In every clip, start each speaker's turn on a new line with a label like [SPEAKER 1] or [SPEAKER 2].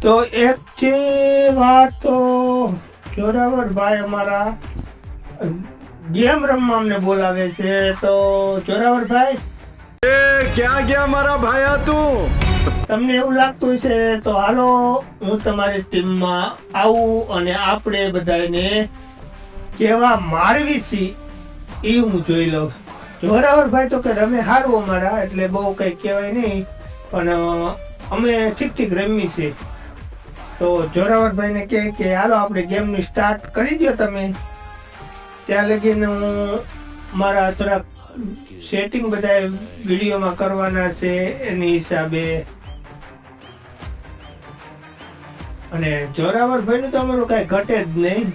[SPEAKER 1] તો એક વાત તો જોરાવર ભાઈ અમારા ગેમ રમવા અમને બોલાવે છે તો જોરાવર ભાઈ?
[SPEAKER 2] એ ક્યાં ગયા મારા ભાઈ તું?
[SPEAKER 1] તમને એવું લાગતું છે તો હાલો હું તમારી ટીમમાં આવું અને આપણે બધાને કેવા મારવી છી એ હું જોઈ લઉં. જોરાવર ભાઈ તો કે રમે સારું અમારા એટલે બહુ કંઈ કહેવાય નહીં પણ અમે ઠીક ઠીક રમી છે તો જોરાવર ભાઈને કહે કે, હાલો, આપણે ગેમની સ્ટાર્ટ કરી દો તમે. ત્યાં લગીને હું મારા થોડાક સેટિંગ બધા વિડીયોમાં કરવાના છે એની હિસાબે. અને જોરાવર ભાઈનું તો અમારું કાંઈ ઘટે જ નહીં.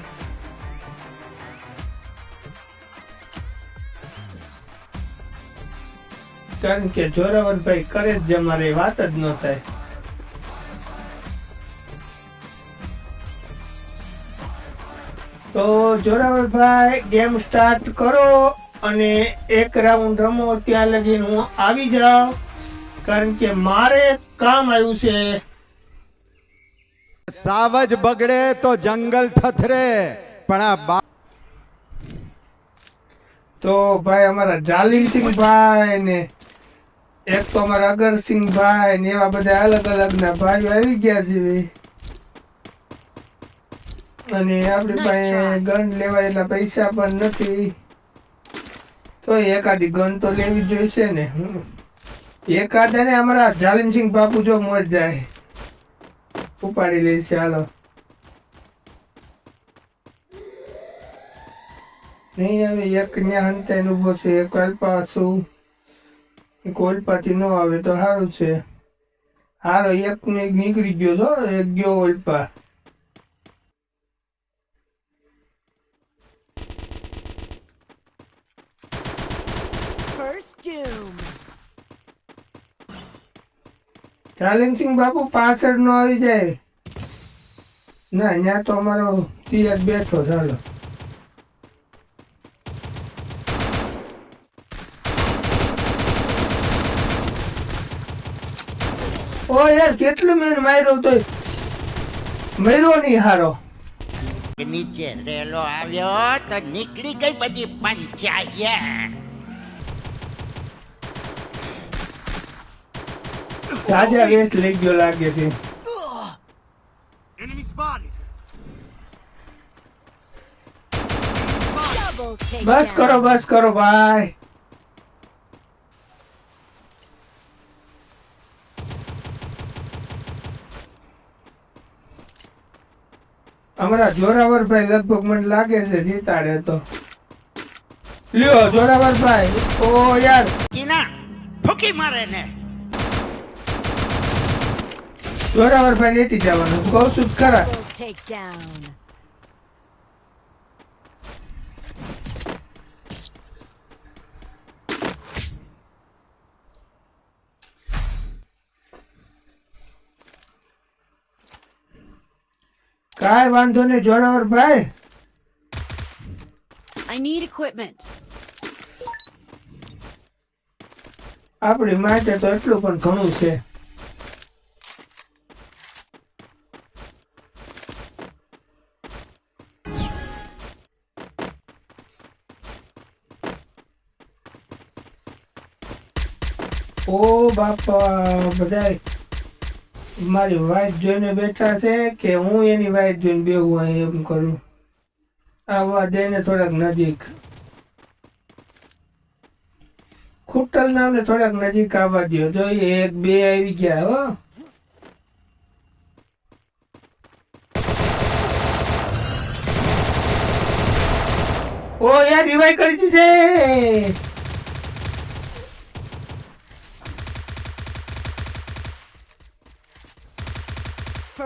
[SPEAKER 1] કારણ કે જોરાવર ભાઈ કરે જ અમારે વાત જ ન થાય. તો જોરાવરભાઈ ગેમ સ્ટાર્ટ કરો અને એક રાઉન્ડ રમો ત્યાં લગીને હું આવી જાઉં કારણ કે મારે કામ આવ્યું છે
[SPEAKER 2] સાવજ બગડે તો જંગલ થથરે પણ આ
[SPEAKER 1] તો ભાઈ અમારા જાલીમસિંહભાઈ ને એક તો અમારા અગરસિંહ ભાઈ ને એવા બધા અલગ અલગ ના ભાઈઓ આવી ગયા છે ભાઈ. અને આપણી પાસે ગન લેવા એટલા પૈસા પણ નથી. તો એકાદી ગન તો લેવી જોઈશે ને. એકાદા ને અમારા જાલિમસિંહ બાપુ જો મોજ જાય. ઉપાડી લેશે હાલો. નહીં હવે એક ન્યા હંતાઈને ઊભો છે એક અલ્પા છું. એક ઓલ્પાથી ન આવે તો સારું છે. હારો એક ને એક નીકળી ગયો છો એક ગયો ઓલ્પા.
[SPEAKER 3] Doom.
[SPEAKER 1] ચાલેન્સિંગ બાપુ પાછળ નો આવી જાય. ના અહીંયા તો અમારો તિયાર બેઠો ચાલો. ઓ યાર કેટલું મેં માર્યો તો મર્યો નહીં હારો.
[SPEAKER 4] નીચે રેલો આવ્યો તો નીકળી ગઈ બધી પંચાયત.
[SPEAKER 1] જાજા વેસ્ટ લઈ ગયો લાગે છે. બસ કરો બસ કરો ભાઈ. અમારા જોરાવર ભાઈ લગભગ મને લાગે છે જીતાડે તો. લ્યો જોરાવર ભાઈ. ઓ યાર.
[SPEAKER 4] કિના ફૂકી મારે ને
[SPEAKER 1] જોરાવર ભાઈ લેતી જવાનું. કહું છું ખરા. કાય વાંધો નહીં જોરાવર ભાઈ.
[SPEAKER 3] I need equipment.
[SPEAKER 1] આપણી માટે તો એટલું પણ ઘણું છે. બાપા બધા મારી વાઈફ જોઈને બેઠા છે કે હું એની વાઈફ જોઈને બેહું અહીં એમ કરું. આવવા દઈને થોડાક નજીક. ખૂટલ નામને થોડાક નજીક આવવા દો જો એક બે આવી ગયા હો. ઓ, યાર રિવાઈ કરી દીધી છે.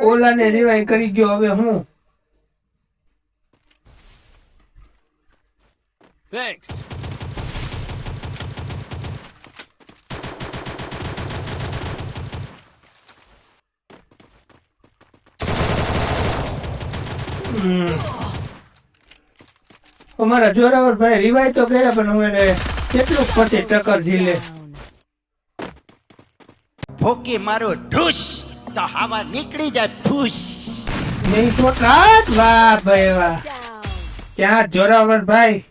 [SPEAKER 1] ઓલાને
[SPEAKER 3] ને
[SPEAKER 1] રિવાઈ કરી ગયો હવે હું?
[SPEAKER 5] Thanks
[SPEAKER 1] hmm. અમારા જોરાવર ભાઈ રિવાઈ તો ગયા પણ હવે કેટલું પછી ટક્કર ઝીલે
[SPEAKER 3] ભોકી
[SPEAKER 4] મારો મારું ઢૂસ. તો હવા નીકળી જાય ફૂસ.
[SPEAKER 1] નહીં તો કાચ વાહ ભાઈ વાહ. ક્યાં જોરાવર ભાઈ?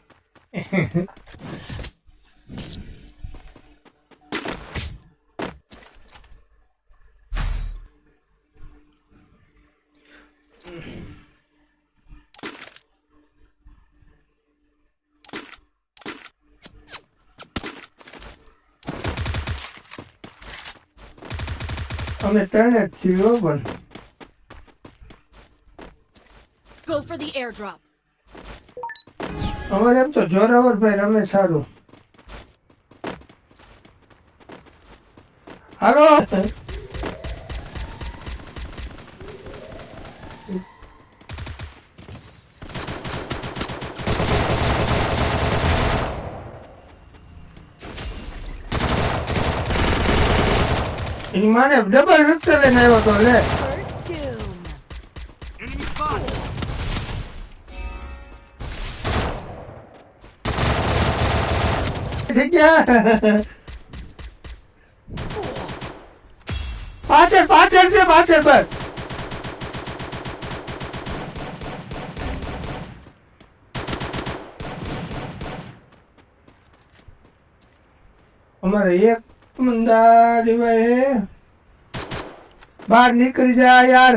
[SPEAKER 1] અમે ત્રણે જ છીએ હો પણ
[SPEAKER 3] Go for the airdrop.
[SPEAKER 1] અમારે એમ તો જોરાવર ભાઈ રમે સારું હાલો માને ડબલ રક્ત લઈને આવ્યો તો લે. પાછળ પાછળ છે, પાછળ બસ. અમારે એક મંદા દેવાય બહાર નીકળી જા યાર.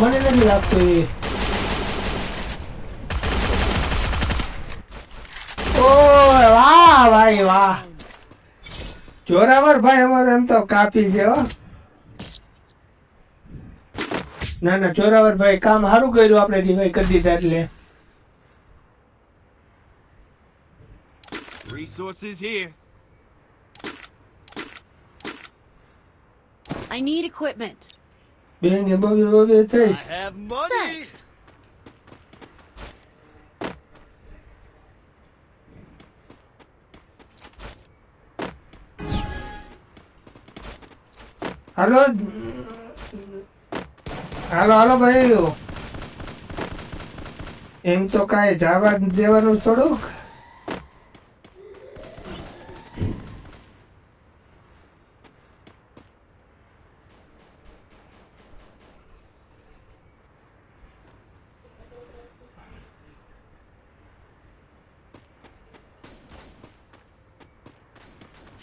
[SPEAKER 1] મને નથી લાગતું એ. વાહ ભાઈ, વાહ. જોરાવર ભાઈ અમારે એમ તો કાપી છે, હો. ના ના, જોરાવર ભાઈ કામ સારું કર્યું આપણે રિવાઈ કરી દીધા એટલે.
[SPEAKER 5] Resources here.
[SPEAKER 3] I need equipment.
[SPEAKER 1] બેન ને બબે બબે
[SPEAKER 5] I
[SPEAKER 1] થઈશ
[SPEAKER 5] have money.
[SPEAKER 3] Thanks.
[SPEAKER 1] હાલો હાલો હાલો ભાઈ એમ તો કાંઈ જવા દેવાનું થોડુંક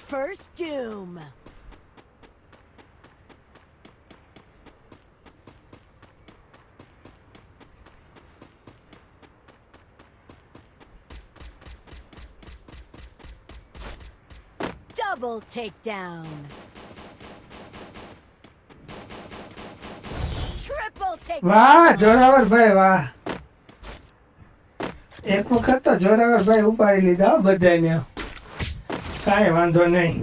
[SPEAKER 3] First doom. Double takedown. Triple takedown.
[SPEAKER 1] વાહ જોરાવર ભાઈ વાહ એક વખત તો જોરાવર ભાઈ ઉપાડી લીધા હો બધાને કાંઈ વાંધો નહીં.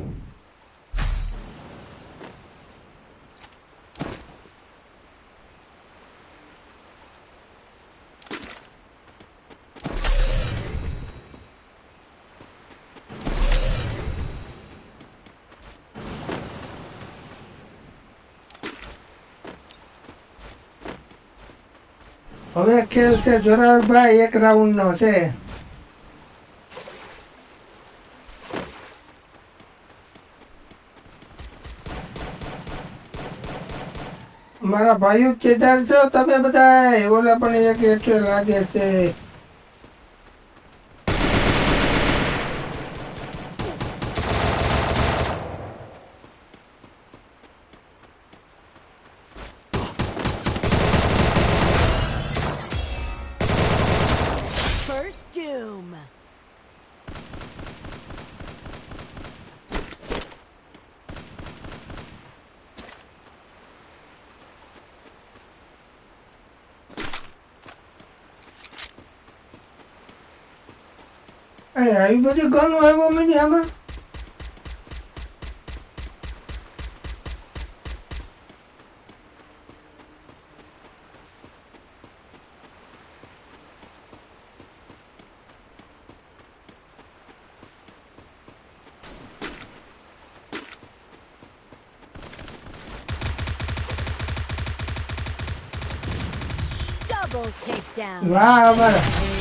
[SPEAKER 1] હવે ખેલ છે જોરાવરભાઈ એક રાઉન્ડ નો છે. મારા ભાઈઓ કેદાર છો તમે બધા ઓલા પણ એક એટલે લાગે છે
[SPEAKER 3] First doom.
[SPEAKER 1] એ આવી બધી ગનો આવ્યો મને આમાં
[SPEAKER 3] Double takedown.
[SPEAKER 1] વાહ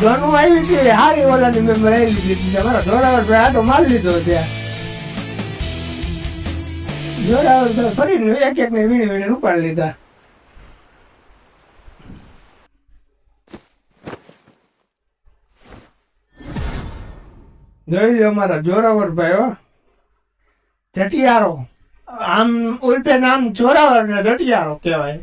[SPEAKER 1] જોનું આવી હતી હારી ઓલાની મેં લઈ લીધી હતી મારા જોરાવર ભાઈ આટો માલ લીધો ત્યાં જોરાવર ભાઈ ફરીને એક એક ને વીણી વીણી ઉપાડી લીધા. જોઈ લો મારા જોરાવર ભાઈ હો. જટિયારો. આમ ઉલ્પે નામ જોરાવર ને જટિયારો કહેવાય.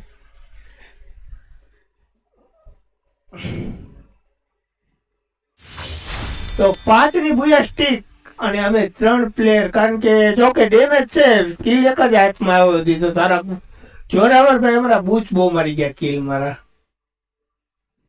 [SPEAKER 1] તો પાંચની ભૂયા સ્ટીક અને અમે ત્રણ પ્લેયર કારણ કે જો કે ડેમેજ છે કિલ એક જ હાથમાં આવ્યો હતી તો તારા જોરાવર ભાઈ અમારા બૂચ બહુ મારી ગયા કિલ મારા.